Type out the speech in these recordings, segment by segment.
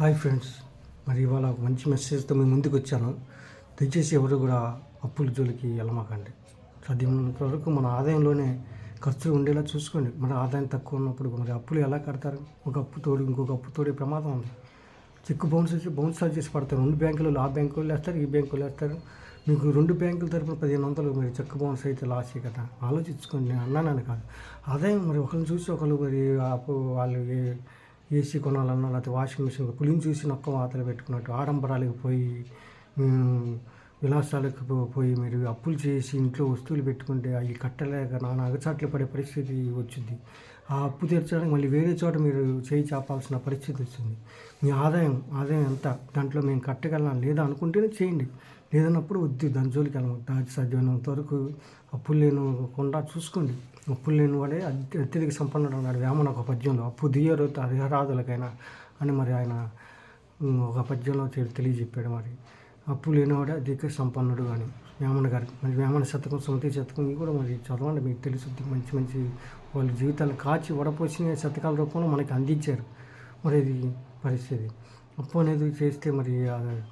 Hi friends. మరి ఇవాళ ఒక మంచి మెసేజ్తో మేము ముందుకు వచ్చాను. దయచేసి ఎవరు కూడా అప్పుల జోలికి వెళ్ళమాకండి. సాధ్యమైనంత వరకు మన ఆదాయంలోనే ఖర్చులు ఉండేలా చూసుకోండి. మన ఆదాయం తక్కువ ఉన్నప్పుడు మరి అప్పులు ఎలా కడతారు? ఒక అప్పు తోడు ఇంకొక అప్పు తోడే ప్రమాదం ఉంది. చెక్కు బౌన్స్ వచ్చి బౌన్స్ చార్జ్ చేసి పడతారు. రెండు బ్యాంకులు ఆ బ్యాంకు వేస్తారు ఈ బ్యాంకు వాళ్ళు వేస్తారు. మీకు రెండు బ్యాంకుల తరపున పదిహేను వందలు మరి చెక్కు బౌన్స్ అయితే లాస్ కదా? ఆలోచించుకోండి. నేను అన్నానని కాదు. ఆదాయం మరి ఒకరిని చూసి ఒకరు మరి అప్పు వాళ్ళు ఏసీ కొనాలన్నా లేకపోతే వాషింగ్ మిషన్ పులిని చూసి నొక్క వాతలు పెట్టుకున్నట్టు ఆడంబరాలకు పోయి విలాసాలకు పోయి మీరు అప్పులు చేసి ఇంట్లో వస్తువులు పెట్టుకుంటే అవి కట్టలేక నాన్న అగచాట్లు పడే పరిస్థితి వచ్చింది. ఆ అప్పు తీర్చడానికి మళ్ళీ వేరే చోట మీరు చేయి చాపాల్సిన పరిస్థితి వచ్చింది. మీ ఆదాయం ఆదాయం ఎంత? దాంట్లో మేము కట్టగలం లేదా అనుకుంటేనే చేయండి. లేదన్నప్పుడు వద్దు దాని జోలికి అనమాట సాధ్యమైనంత వరకు అప్పులు లేనుకుండా చూసుకోండి. అప్పులు లేని వాడే అత్యధిక సంపన్నుడు అన్నాడు వేమన ఒక పద్యంలో. అప్పు దియ్యరు హరిహరాదులకైనా అని మరి ఆయన ఒక పద్యంలో తెలియజెప్పాడు మరి. అప్పు లేనివాడే అధిక సంపన్నుడు అని వేమన గారు. మరి వేమన శతకం సుమతి శతకం ఇవి కూడా మరి చదవండి మీకు తెలుసుద్ది. మంచి మంచి వాళ్ళ జీవితాన్ని కాచి వడపోసిన శతకాల రూపంలో మనకి అందించారు. మరి ఇది పరిస్థితి. అప్పు అనేది చేస్తే మరి అది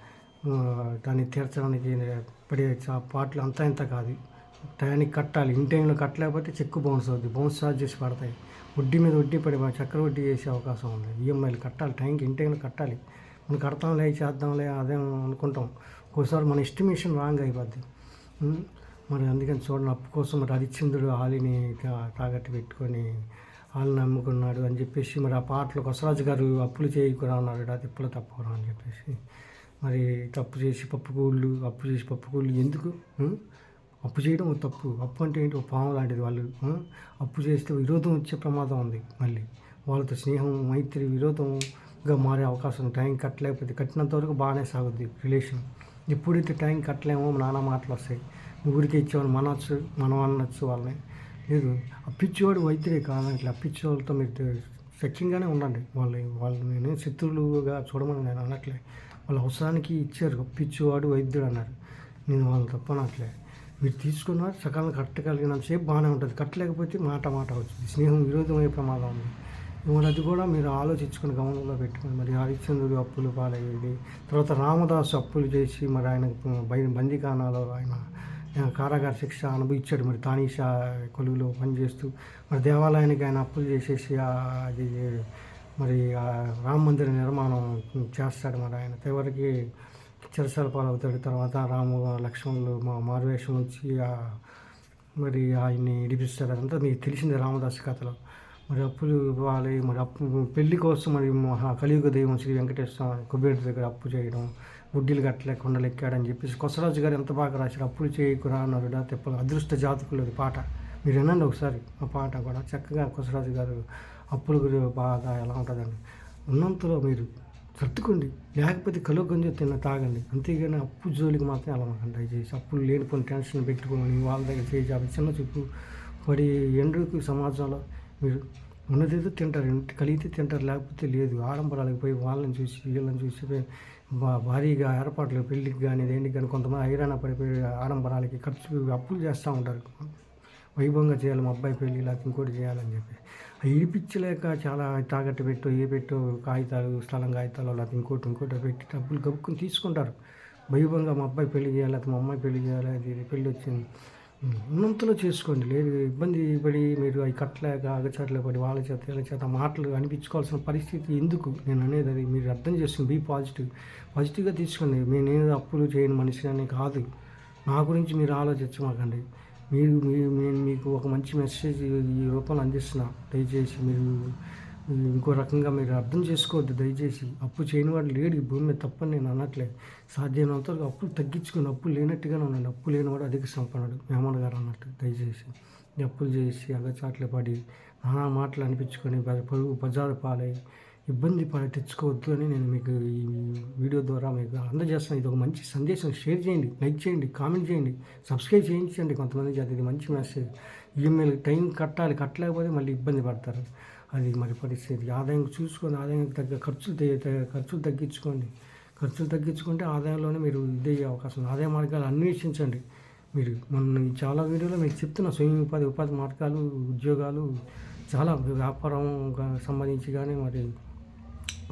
దాన్ని తీర్చడానికి పడే పాటలు అంతా ఇంత కాదు. టయానికి కట్టాలి. ఇన్ టైంలో కట్టలేకపోతే చెక్కు బౌన్స్ అవుద్ది. బౌన్స్ చార్జెస్ పడతాయి. వడ్డీ మీద వడ్డీ పడి చక్ర వడ్డీ చేసే అవకాశం ఉంది. ఈఎంఐలు కట్టాలి. టైంకి ఇన్ టైంలో కట్టాలి. మనం కడతాంలే చేద్దాంలే అదే అనుకుంటాం. ఒకసారి మన ఎస్టిమేషన్ రాంగ్ అయిపోద్ది. మరి అందుకని చూడండి అప్పు కోసం మరి హరిశ్చంద్రుడు ఆలిని తాగట్టు తాకట్టు పెట్టుకొని వాళ్ళని నమ్ముకున్నాడు అని చెప్పేసి మరి ఆ పాటలు కొసరాజు గారు అప్పులు చేయకురా అన్నాడు అది తిప్పులు తప్పకురా అని చెప్పేసి మరి తప్పు చేసి పప్పు కూళ్ళు అప్పు చేసి పప్పు కూళ్ళు ఎందుకు? అప్పు చేయడం తప్పు. అప్పు అంటే ఏంటి? ఒక పాము లాంటిది వాళ్ళు. అప్పు చేస్తే విరోధం వచ్చే ప్రమాదం ఉంది మళ్ళీ. వాళ్ళతో స్నేహం మైత్రి విరోధంగా మారే అవకాశం టైం కట్టలేకపోతే కట్టినంత వరకు బాగానే సాగుద్ది రిలేషన్. ఎప్పుడైతే టైం కట్టలేమో నానా మాటలు వస్తాయి. ఊరికి ఇచ్చేవాళ్ళు మనవచ్చు మనం అనొచ్చు వాళ్ళని. లేదు. అప్పిచ్చేవాడు వైద్యుడే కాదంటే అప్పిచ్చే వాళ్ళతో మీరు సఖ్యంగానే ఉండండి. వాళ్ళు వాళ్ళు నేను శత్రువులుగా చూడమని నేను అనట్లే. వాళ్ళ అవసరానికి ఇచ్చారు పిచ్చివాడు వైద్యుడు అన్నారు. నేను వాళ్ళు తప్పనట్లే మీరు తీసుకున్నారు సకాలం కట్టగలిగినంతసేపు బాగానే ఉంటుంది. కట్టలేకపోతే మాట మాట వచ్చింది స్నేహం విరోధమయ్యే ప్రమాదం ఉంది. మరి అది కూడా మీరు ఆలోచించుకుని గమనంలో పెట్టుకుని మరి హరిశ్చంద్రుడు అప్పులు పాలయ్యేది తర్వాత రామదాసు అప్పులు చేసి మరి ఆయన బయ బందీఖానాలో ఆయన ఆయన కారాగార శిక్ష అనుభవించాడు. మరి తానీషా కొలువులో పనిచేస్తూ మరి దేవాలయానికి ఆయన అప్పులు చేసేసి అది మరి రామ మందిర నిర్మాణం చేస్తాడు మరి ఆయన. చివరికి చిరసల పాలవుతాడు తర్వాత రాము లక్ష్మణులు మా మారువేషం వచ్చి మరి ఆయన్ని ఇడిపిస్తారు అదంతా మీకు తెలిసింది రామదాస్ కథలో. మరి అప్పులు ఇవ్వాలి. మరి అప్పు పెళ్ళి కోసం మరి మహా కలియుగ దైవం శ్రీ వెంకటేశ్వర స్వామి కుబేరుడి దగ్గర అప్పు చేయడం వడ్డీలు కట్టలేకుండా లెక్కాడని చెప్పేసి కొసరాజు గారు ఎంత బాగా రాశారు. అప్పులు చేయకురా అన్నారు తిప్పలు. అదృష్ట జాతకులు పాట. మీరు వినండి ఒకసారి ఆ పాట కూడా. చక్కగా కొసరాజు గారు అప్పుల గురి బాధ ఎలా ఉంటుందండి? ఉన్నంతలో మీరు సర్దుకోండి. లేకపోతే కలువ గంజు తిన్న తాగండి. అంతేగాని అప్పు జోలికి మాత్రం వెళ్ళమాకండి. దయచేసి అప్పులు లేనిపోయిన టెన్షన్ పెట్టుకోమని వాళ్ళ దగ్గర చేసి అవి చిన్న చూపు పడి ఎండుకు సమాజంలో మీరు ఉన్నదేదో తింటారు. ఇంటి కలిగితే తింటారు. లేకపోతే లేదు. ఆడంబరాలకు పోయి వాళ్ళని చూసి వీళ్ళని చూసి పోయి భారీగా ఏర్పాట్లు పెళ్ళికి కానీ దేనికి కానీ కొంతమంది ఐరాణ పడిపోయి ఆడంబరాలకి ఖర్చు అప్పులు చేస్తూ ఉంటారు. వైభవంగా చేయాలి. మా అబ్బాయి పెళ్ళి లేకపోతే ఇంకోటి చేయాలని చెప్పి. ఏడిపించలేక చాలా తాకట్టు పెట్టు ఏ పెట్టు కాగితాలు స్థలం కాగితాలు లేకపోతే ఇంకోటి ఇంకోటి పెట్టి డబ్బులు గబుక్కుని తీసుకుంటారు. భయభంగా మా అబ్బాయి పెళ్ళి చేయాలి లేకపోతే మా అమ్మాయి పెళ్ళి చేయాలి అది పెళ్ళి వచ్చింది. ఉన్నంతలో చేసుకోండి లేదు ఇబ్బంది పడి మీరు అవి కట్టలేక అగచాట్లు పడి వాళ్ళ చేత వీళ్ళ చేత మాటలు అనిపించుకోవాల్సిన పరిస్థితి ఎందుకు? నేను అనేది అది మీరు అర్థం చేసుకుని బీ పాజిటివ్ పాజిటివ్గా తీసుకోండి. నేను నేను అప్పులు చేయని మనిషి అని కాదు. నా గురించి మీరు ఆలోచించమాకండి. మీరు నేను మీకు ఒక మంచి మెసేజ్ ఈ రూపంలో అందిస్తున్నా. దయచేసి మీరు ఇంకో రకంగా మీరు అర్థం చేసుకోవద్దు. దయచేసి అప్పు చేయని వాడు లేడు ఈ భూమి మీద తప్పని నేను అనట్లేదు. సాధ్యమైనంత వరకు అప్పులు తగ్గించుకుని అప్పులు లేనట్టుగానే ఉన్నాను అప్పు లేనివాడు అధిక సంపన్నుడు. మేమన్న గారు అన్నట్టు దయచేసి అప్పులు చేసి అగచాట్లు పడి నానా మాటలు అనిపించుకొని పరుగు బజారు పాలై ఇబ్బంది పడి అని నేను మీకు ఈ వీడియో ద్వారా మీకు అందజేస్తాను ఇది ఒక మంచి సందేశం. షేర్ చేయండి లైక్ చేయండి కామెంట్ చేయండి సబ్స్క్రైబ్ చేయించండి. కొంతమంది చేత ఇది మంచి మెసేజ్. ఈమెయిల్ టైం కట్టాలి కట్టలేకపోతే మళ్ళీ ఇబ్బంది పడతారు. అది మరి పరిస్థితి. ఆదాయం చూసుకొని ఆదాయం తగ్గ ఖర్చులు ఖర్చులు తగ్గించుకోండి. ఖర్చులు తగ్గించుకుంటే ఆదాయంలోనే మీరు ఇదే అవకాశం. ఆదాయ మార్గాలు అన్వేషించండి. మీరు మొన్న చాలా వీడియోలో మీకు చెప్తున్నా స్వయం ఉపాధి ఉపాధి మార్గాలు ఉద్యోగాలు చాలా వ్యాపారం సంబంధించి కానీ మరి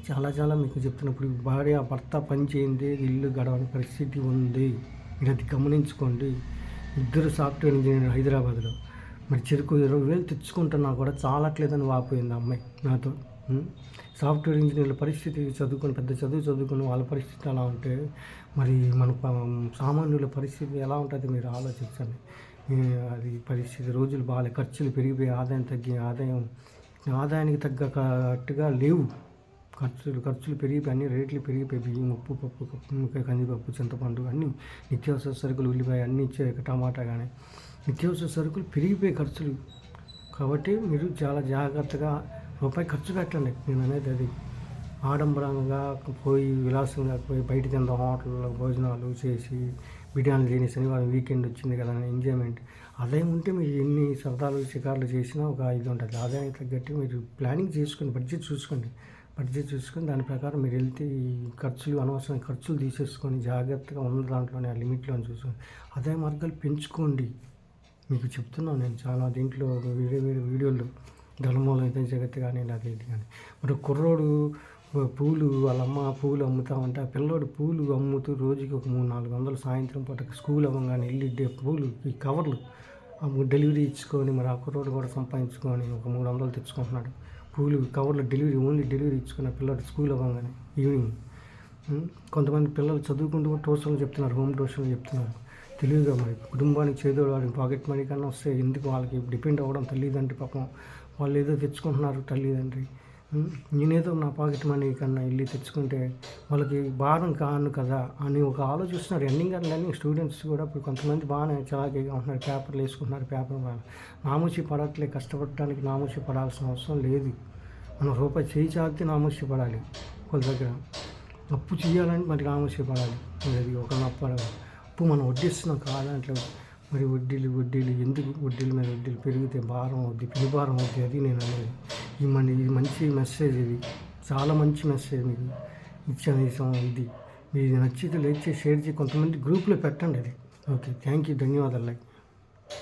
చాలా చాలా మీకు చెప్తున్నప్పుడు భార్య భర్త పనిచేయండి ఇల్లు గడవని పరిస్థితి ఉంది. మీరు అది గమనించుకోండి. ఇద్దరు సాఫ్ట్వేర్ ఇంజనీర్ హైదరాబాద్లో. మరి చెరుకు ఇరవై వేలు తెచ్చుకుంటున్నా కూడా చాలట్లేదని వాపోయింది అమ్మాయి నాతో. సాఫ్ట్వేర్ ఇంజనీర్ల పరిస్థితి చదువుకొని పెద్ద చదువు చదువుకొని వాళ్ళ పరిస్థితి ఎలా ఉంటే మరి మన సామాన్యుల పరిస్థితి ఎలా ఉంటుంది మీరు ఆలోచించండి. అది పరిస్థితి రోజులు బాగా ఖర్చులు పెరిగిపోయి ఆదాయం తగ్గి ఆదాయం ఆదాయానికి తగ్గట్టుగా లేవు. ఖర్చులు ఖర్చులు పెరిగిపోయి అన్ని రేట్లు పెరిగిపోయి ఉప్పు పప్పు కందిపప్పు చింతపండు అన్నీ నిత్యావసర సరుకులు ఉల్లిపాయ అన్నీ ఇచ్చే టమాటా కానీ నిత్యావసర సరుకులు పెరిగిపోయి ఖర్చులు. కాబట్టి మీరు చాలా జాగ్రత్తగా రూపాయి ఖర్చు పెట్టండి. నేను అనేది అది ఆడంబరంగా పోయి విలాసంగా పోయి బయట తిందాం హోటల్లో భోజనాలు చేసి బిర్యానీ తిని శనివారం వీకెండ్ వచ్చింది కదా అని ఎంజాయ్మెంట్. ఆదాయం ఉంటే మీరు ఎన్ని సరదాలు షికార్లు చేసినా ఒక ఇది ఉంటుంది ఆదాయం తగ్గట్టు మీరు ప్లానింగ్ చేసుకోండి బడ్జెట్ చూసుకోండి. బడ్జెట్ చూసుకొని దాని ప్రకారం మీరు వెళ్తే ఈ ఖర్చులు అనవసరమైన ఖర్చులు తీసేసుకొని జాగ్రత్తగా ఉన్న దాంట్లోనే ఆ లిమిట్లో చూసుకొని ఆదాయ మార్గాలు పెంచుకోండి. మీకు చెప్తున్నాను నేను చాలా దీంట్లో వేరే వేరే వీడియోలు ధర్మంలో అయితే జగత్తు కానీ అది ఇది కానీ. మరి కుర్రోడు పూలు వాళ్ళ అమ్మ పూలు అమ్ముతా ఉంటే ఆ పిల్లోడు పూలు అమ్ముతూ రోజుకి ఒక మూడు నాలుగు వందలు సాయంత్రం పూట స్కూల్ అవ్వగానే వెళ్ళి పూలు ఈ కవర్లు డెలివరీ ఇచ్చుకొని మరి ఆ కుర్రోడు కూడా సంపాదించుకొని ఒక మూడు వందలు తెచ్చుకుంటున్నాడు. పూలు కవర్లో డెలివరీ ఓన్లీ డెలివరీ ఇచ్చుకున్న పిల్లలు స్కూల్ అవ్వగానే ఈవినింగ్. కొంతమంది పిల్లలు చదువుకుంటూ కూడా ట్యూషన్లు చెప్తున్నారు హోమ్ ట్యూషన్లు చెప్తున్నారు. తెలియదుగా మరి కుటుంబానికి చేదోడు వాడికి పాకెట్ మనీ కన్నా వస్తే ఎందుకు వాళ్ళకి డిపెండ్ అవ్వడం తల్లిదండ్రి పాపం. వాళ్ళు ఏదో తెచ్చుకుంటున్నారు తల్లిదండ్రి. నేనేదో నా పాకెట్ మనీ కన్నా వెళ్ళి తెచ్చుకుంటే వాళ్ళకి భారం కాను కదా అని ఒక ఆలోచిస్తున్నారు. ఎండింగ్ అండ్ లెర్నింగ్ స్టూడెంట్స్ కూడా ఇప్పుడు కొంతమంది బాగానే చలాకీగా ఉంటున్నారు పేపర్లు వేసుకుంటున్నారు పేపర్ నామూసి పడట్లే కష్టపడటానికి నామూసి పడాల్సిన అవసరం లేదు. మనం రూపాయి చేయి చాలితే నామూసి పడాలి వాళ్ళ దగ్గర. అప్పు చేయాలని మనకి రామోషి పడాలి. అది ఒక అప్పు అప్పు మనం వడ్డిస్తున్నాం కాదంటే మరి వడ్డీలు వడ్డీలు ఎందుకు? వడ్డీల మీద వడ్డీలు పెరిగితే భారం అవుద్ది పెను భారం అవుద్ది అది నేను అనేది ఈ మన ఇది మంచి మెసేజ్ ఇది. చాలా మంచి మెసేజ్ మీకు ఇచ్చాను ఈ ఇది. మీరు నచ్చితే లైక్ చేసి షేర్ చేసి కొంతమంది గ్రూప్లో పెట్టండి అది. ఓకే థ్యాంక్ యూ ధన్యవాదాలు లైక్.